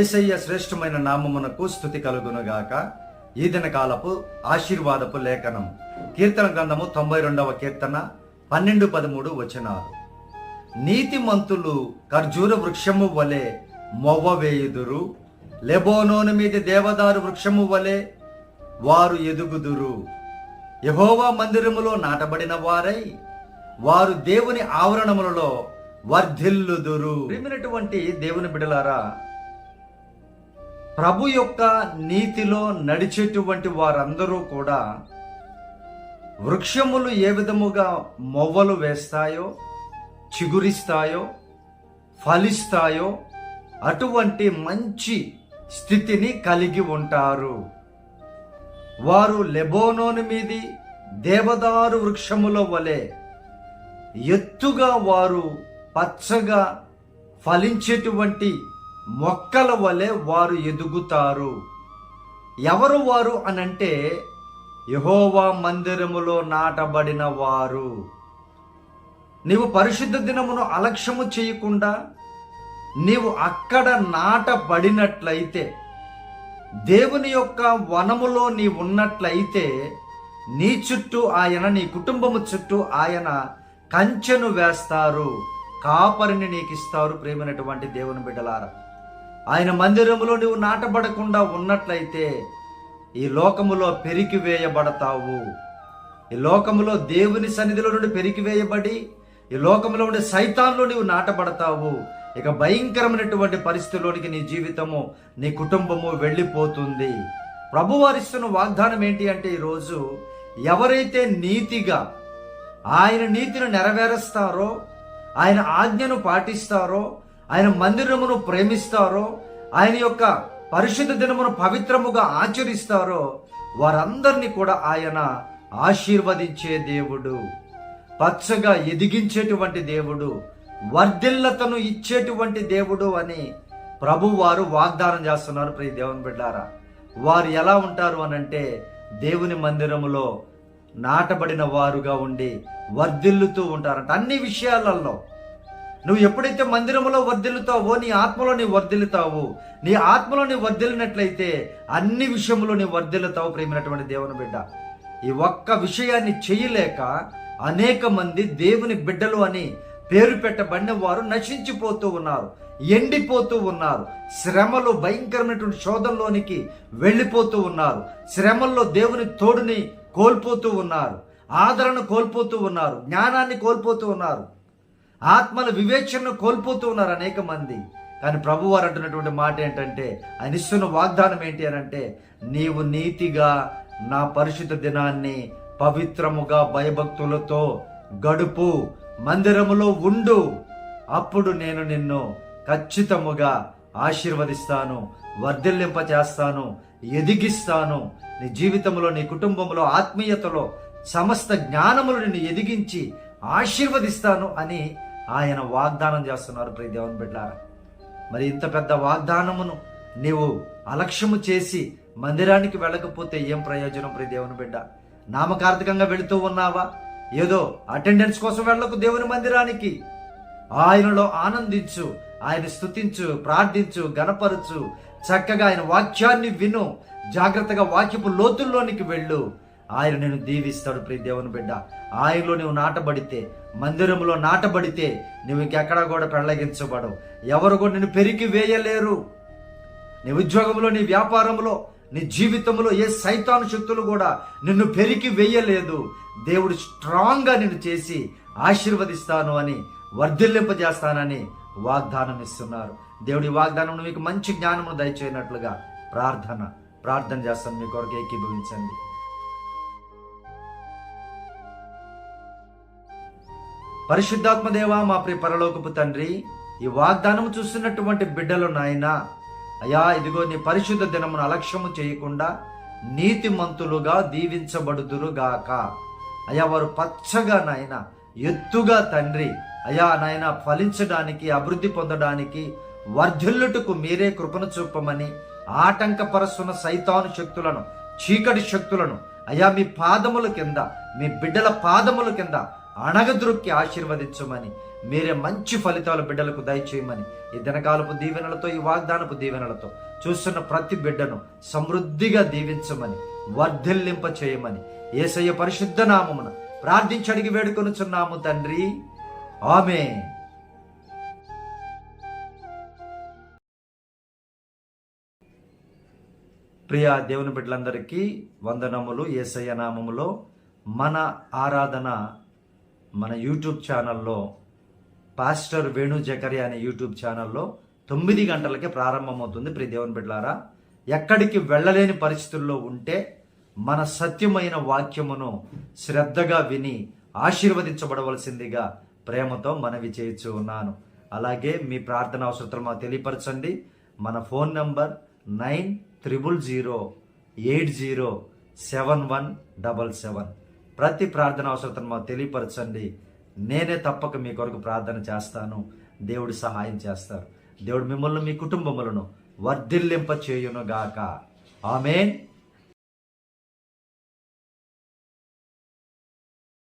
ఏసయ్య శ్రేష్టమైన నామమునకు స్థుతి కలుగునుగాక. ఈ దిన కాలపు ఆశీర్వాదపు లేఖనం. కీర్తన గ్రంథము తొంభై రెండవ కీర్తన పన్నెండు పదమూడు వచనాలు. నీతిమంతులు ఖర్జూర వృక్షము వలె మొవ్వవేయుదురు లెబోనోను మీద దేవదారు వృక్షము వలె వారు ఎదుగుదురు. యహోవా మందిరములో నాటబడిన వారై వారు దేవుని ఆవరణములలో వర్ధిల్లుదురు. ప్రేమినటువంటి దేవుని బిడలారా ప్రభు యొక్క నీతిలో నడిచేటువంటి వారందరూ కూడా వృక్షములు ఏ విధముగా మొవ్వలు వేస్తాయో చిగురిస్తాయో ఫలిస్తాయో అటువంటి మంచి స్థితిని కలిగి ఉంటారు. వారు లెబోనోని మీది దేవదారు వృక్షముల వలె ఎత్తుగా వారు పచ్చగా ఫలించేటువంటి మొక్కల వలె వారు ఎదుగుతారు. ఎవరు వారు అనంటే యహోవా మందిరములో నాటబడిన వారు. నీవు పరిశుద్ధ దినమును అలక్ష్యము చేయకుండా నీవు అక్కడ నాటబడినట్లయితే దేవుని యొక్క వనములో నీ ఉన్నట్లయితే నీ చుట్టూ ఆయన నీ కుటుంబము చుట్టూ ఆయన కంచెను వేస్తారు. కాపరిని నీకు ఇస్తారు ప్రేమైనటువంటి దేవుని బిడ్డలారా. ఆయన మందిరములో నువ్వు నాటబడకుండా ఉన్నట్లయితే ఈ లోకములో పెరికి వేయబడతావు. ఈ లోకములో దేవుని సన్నిధిలో నుండి పెరికి వేయబడి ఈ లోకంలో ఉండే సైతాన్లో నీవు నాటబడతావు. ఇక భయంకరమైనటువంటి పరిస్థితుల్లోనికి నీ జీవితము నీ కుటుంబము వెళ్ళిపోతుంది. ప్రభువారిస్తున్న వాగ్దానం ఏంటి అంటే ఈరోజు ఎవరైతే నీతిగా ఆయన నీతిని నెరవేరుస్తారో ఆయన ఆజ్ఞను పాటిస్తారో ఆయన మందిరమును ప్రేమిస్తారో ఆయన యొక్క పరిశుద్ధ దినమును పవిత్రముగా ఆచరిస్తారో వారందరినీ కూడా ఆయన ఆశీర్వదించే దేవుడు. పచ్చగా ఎదిగించేటువంటి దేవుడు వర్ధిల్లతను ఇచ్చేటువంటి దేవుడు అని ప్రభు వారు వాగ్దానం చేస్తున్నారు. ప్రియ దేవుని బిడ్డారా వారు ఎలా ఉంటారు అనంటే దేవుని మందిరములో నాటబడిన వారుగా ఉండి వర్ధిల్లుతూ ఉంటారంట. అన్ని విషయాలలో నువ్వు ఎప్పుడైతే మందిరంలో వర్ధిల్లుతావో నీ ఆత్మలో నీ వర్ధిల్లుతావు నీ ఆత్మలో నీ వర్ధిల్లినట్లయితే అన్ని విషయంలో నీ వర్ధిల్లుతావు ప్రేమైనటువంటి దేవుని బిడ్డ. ఈ ఒక్క విషయాన్ని చేయలేక అనేక మంది దేవుని బిడ్డలు అని పేరు పెట్టబడిన వారు నశించిపోతూ ఉన్నారు ఎండిపోతూ ఉన్నారు శ్రమలు భయంకరమైనటువంటి శోధంలోనికి వెళ్ళిపోతూ ఉన్నారు శ్రమల్లో దేవుని తోడుని కోల్పోతూ ఉన్నారు ఆదరణ కోల్పోతూ ఉన్నారు జ్ఞానాన్ని కోల్పోతూ ఉన్నారు. ఆత్మల వివేచనను కోల్పోతూ ఉన్నారు అనేక మంది. కానీ ప్రభు వారు అంటున్నటువంటి మాట ఏంటంటే ఆయన ఇస్తున్న వాగ్దానం ఏంటి అని అంటే నీవు నీతిగా నా పరిశుద్ధ దినాన్ని పవిత్రముగా భయభక్తులతో గడుపు మందిరములో ఉండు. అప్పుడు నేను నిన్ను ఖచ్చితముగా ఆశీర్వదిస్తాను వర్ధిల్లింప చేస్తాను ఎదిగిస్తాను. నీ జీవితంలో నీ కుటుంబంలో ఆత్మీయతలో సమస్త జ్ఞానములు నిన్ను ఎదిగించి ఆశీర్వదిస్తాను అని ఆయన వాగ్దానం చేస్తున్నారు ప్రియ దేవుని బిడ్డారా. మరి ఇంత పెద్ద వాగ్దానమును నీవు అలక్ష్యము చేసి మందిరానికి వెళ్ళకపోతే ఏం ప్రయోజనం ప్రియ దేవుని బిడ్డ? నామకార్థకంగా వెళుతూ ఉన్నావా? ఏదో అటెండెన్స్ కోసం వెళ్ళకు దేవుని మందిరానికి. ఆయనలో ఆనందించు ఆయన స్తుతించు ప్రార్థించు గనపరచు చక్కగా ఆయన వాక్యాన్ని విను జాగ్రత్తగా వాక్యపు లోతుల్లోనికి వెళ్ళు. ఆయన నేను దీవిస్తాడు ప్రియ దేవుని బిడ్డ. ఆయనలో నువ్వు నాటబడితే మందిరంలో నాటబడితే నువ్వు ఇంకెక్కడా కూడా పెళ్ళగించబడవు. ఎవరు కూడా నిన్ను పెరిగి వేయలేరు. నీ ఉద్యోగంలో నీ వ్యాపారంలో నీ జీవితంలో ఏ సైతాను శక్తులు కూడా నిన్ను పెరికి వేయలేదు. దేవుడు స్ట్రాంగ్గా నిన్ను చేసి ఆశీర్వదిస్తాను అని వర్ధిల్లింపజేస్తానని వాగ్దానం ఇస్తున్నారు. దేవుడి వాగ్దానం మీకు మంచి జ్ఞానమును దయచేయనట్లుగా ప్రార్థన ప్రార్థన చేస్తాను మీ కొరకు ఏకీభవించండి. పరిశుద్ధాత్మదేవ మా ప్రియ పరలోకపు తండ్రి ఈ వాగ్దానం చూస్తున్నటువంటి బిడ్డలు నాయనా అయా ఇదిగో నీ పరిశుద్ధ దినమును అలక్ష్యము చేయకుండా నీతిమంతులుగా దీవించబడుదురు గాక అయా వారు పచ్చగా నాయన ఎత్తుగా తండ్రి అయా నాయన ఫలించడానికి అభివృద్ధి పొందడానికి వర్ధిల్లుటకు మీరే కృపను చూపమని ఆటంకపరస్తున్న సైతాను శక్తులను చీకటి శక్తులను అయా మీ పాదముల కింద మీ బిడ్డల పాదముల కింద అణగద్రొక్కి ఆశీర్వదించమని మీరే మంచి ఫలితాలు బిడ్డలకు దయచేయమని ఈ దినకాలపు దీవెనలతో ఈ వాగ్దానపు దీవెనలతో చూస్తున్న ప్రతి బిడ్డను సమృద్ధిగా దీవించమని వర్ధిల్లింప చేయమని ఏసయ్య పరిశుద్ధ నామమున ప్రార్థించి వేడుకొనుచున్నాము తండ్రి. ఆమె ప్రియ దేవుని బిడ్డలందరికీ వందనములు. ఏసయ్య నామములో మన ఆరాధన మన యూట్యూబ్ ఛానల్లో పాస్టర్ వేణు జకరి అనే యూట్యూబ్ ఛానల్లో తొమ్మిది గంటలకే ప్రారంభమవుతుంది. ప్రి దేవుని బిడ్డలారా ఎక్కడికి వెళ్ళలేని పరిస్థితుల్లో ఉంటే మన సత్యమైన వాక్యమును శ్రద్ధగా విని ఆశీర్వదించబడవలసిందిగా ప్రేమతో మనవి చేయొచ్చు ఉన్నాను. అలాగే మీ ప్రార్థన అవసరతలు మాకు తెలియపరచండి. మన phone number nine triple zero eight zero seven one double seven. ప్రతి ప్రార్థన అవసరతను మాకు తెలియపరచండి. నేనే తప్పక మీ కొరకు ప్రార్థన చేస్తాను. దేవుడు సహాయం చేస్తారు. దేవుడు మిమ్మల్ని మీ కుటుంబములను వర్ధిల్లింప చేయునుగాక ఆమెన్.